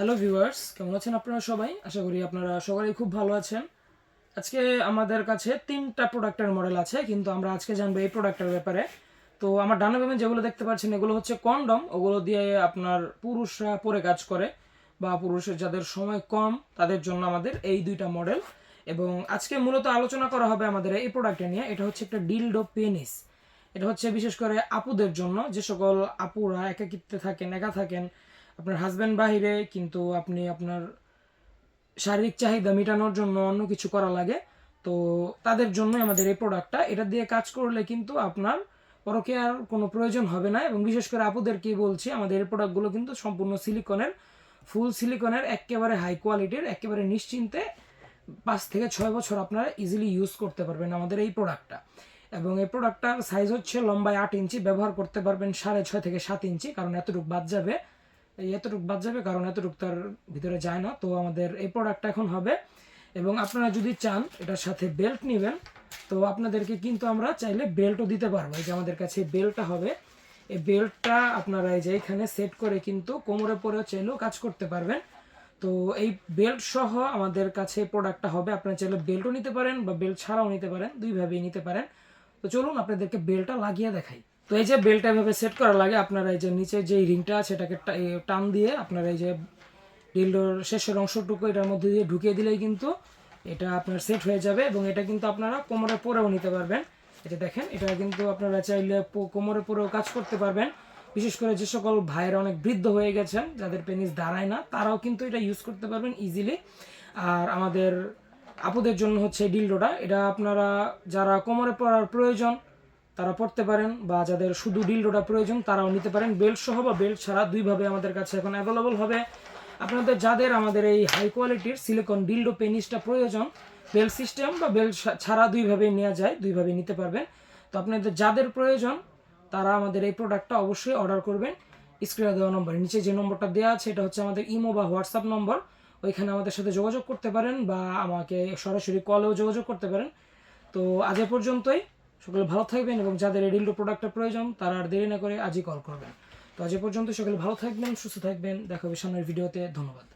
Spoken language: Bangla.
হ্যালো ভিউয়ার্স কেমন আছেন আপনারা সবাই? আশা করি আপনারা সবাই খুব ভালো আছেন। আজকে আমাদের কাছে তিনটা প্রোডাক্টের মডেল আছে, কিন্তু আমরা আজকে জানব এই প্রোডাক্টের ব্যাপারে। তো আমার ডানা বামে যেগুলো দেখতে পাচ্ছেন, এগুলো হচ্ছে কন্ডম ওগুলো দিয়ে আপনার পুরুষরা পরে কাজ করে, বা পুরুষের যাদের সময় কম, তাদের জন্য আমাদের এই দুইটা মডেল এবং আজকে মূলত আলোচনা করা হবে আমাদের এই প্রোডাক্টটা নিয়ে। এটা হচ্ছে একটা ডিলডো পেনিস এটা হচ্ছে বিশেষ করে আপুদের জন্য। যে সকল আপুরা একাকিত্বে থাকেন, একা থাকেন আপনার হাজব্যান্ড বাহিরে, কিন্তু আপনি আপনার শারীরিক চাহিদা মেটানোর জন্য অন্য কিছু করা লাগে। তো তাদের জন্য আমাদের এই প্রোডাক্টটা এটা দিয়ে কাজ করলে কিন্তু আপনার পরকে আর কোনো প্রয়োজন হবে না এবং বিশেষ করে আপুদের কি বলছি, আমাদের এই প্রোডাক্টগুলো কিন্তু সম্পূর্ণ সিলিকনের ফুল সিলিকনের একেবারে হাই কোয়ালিটির একেবারে নিশ্চিন্তে পাঁচ থেকে ছয় বছর আপনারা ইজিলি ইউজ করতে পারবেন আমাদের এই প্রোডাক্টটা এবং এই প্রোডাক্টটার সাইজ হচ্ছে লম্বায় আট ইঞ্চি, ব্যবহার করতে পারবেন সাড়ে ছয় থেকে সাত ইঞ্চি, কারণ এতটুকু বাদ যাবে। এতটুকু বাদ যাবে, কারণ এতটুকু তার ভিতরে যায় না। তো আমাদের এই প্রোডাক্টটা এখন হবে। এবং আপনারা যদি চান, এটার সাথে বেল্ট নেবেন, তো আপনাদেরকে কিন্তু আমরা চাইলে বেল্টও দিতে পারব। এই যে আমাদের কাছে বেল্টটা হবে। এই বেল্টটা আপনারা এই যে এখানে সেট করে কিন্তু কোমরে পরেও চাইলেও কাজ করতে পারবেন। তো এই বেল্ট সহ আমাদের কাছে প্রোডাক্টটা হবে। আপনারা চাইলে বেল্টও নিতে পারেন বা বেল্ট ছাড়াও নিতে পারেন, দুইভাবেই নিতে পারেন। তো চলুন আপনাদেরকে বেল্টটা লাগিয়ে দেখাই। তো এই যে বেল্টটা এভাবে সেট করা লাগে, আপনারা এই যে নিচে যে রিংটা আছে এটাকে টান দিয়ে আপনারা এই যে ডিলডোর শেষের অংশটুকু এটার মধ্যে দিয়ে ঢুকিয়ে দিলেই কিন্তু এটা আপনার সেট হয়ে যাবে এবং এটা কিন্তু আপনারা কোমরে পরেও নিতে পারবেন। এটা দেখেন, এটা কিন্তু আপনারা চাইলে কোমরে পরেও কাজ করতে পারবেন। বিশেষ করে যে সকল ভাইয়েরা অনেক বৃদ্ধ হয়ে গেছেন, যাদের পেনিস দাঁড়ায় না, তারাও কিন্তু এটা ইউজ করতে পারবেন ইজিলি আর আমাদের আপুদের জন্য হচ্ছে ডিলডোটা এটা আপনারা যারা কোমরে পরার প্রয়োজন তারা পড়তে পারেন বা যাদের শুধু ডিলডোটা প্রয়োজন, তারাও নিতে পারেন। বেল্ট সহ বা বেল্ট ছাড়া দুইভাবে আমাদের কাছে এখন অ্যাভেলেবল হবে। আপনাদের যাদের আমাদের এই হাই কোয়ালিটির সিলিকন ডিলডো পেনিসটা প্রয়োজন বেল্ট সিস্টেম বা বেল্ট ছাড়া দুইভাবে নেওয়া যায়, দুইভাবে নিতে পারবেন। তো আপনাদের যাদের প্রয়োজন, তারা আমাদের এই প্রোডাক্টটা অবশ্যই অর্ডার করবেন। স্ক্রিনে দেওয়া নম্বর নিচে যে নম্বরটা দেওয়া আছে, এটা হচ্ছে আমাদের ইমো বা হোয়াটসঅ্যাপ নম্বর। ওইখানে আমাদের সাথে যোগাযোগ করতে পারেন বা আমাকে সরাসরি কলেও যোগাযোগ করতে পারেন। তো আজ পর্যন্তই। সকলে ভালো থাকবেন এবং যাদের এই প্রোডাক্টের প্রয়োজন, তারা আর দেরি না করে আজই কল করবেন। তো আজ পর্যন্ত সকলে ভালো থাকবেন, সুস্থ থাকবেন। দেখা হবে সামনের ভিডিওতে ধন্যবাদ।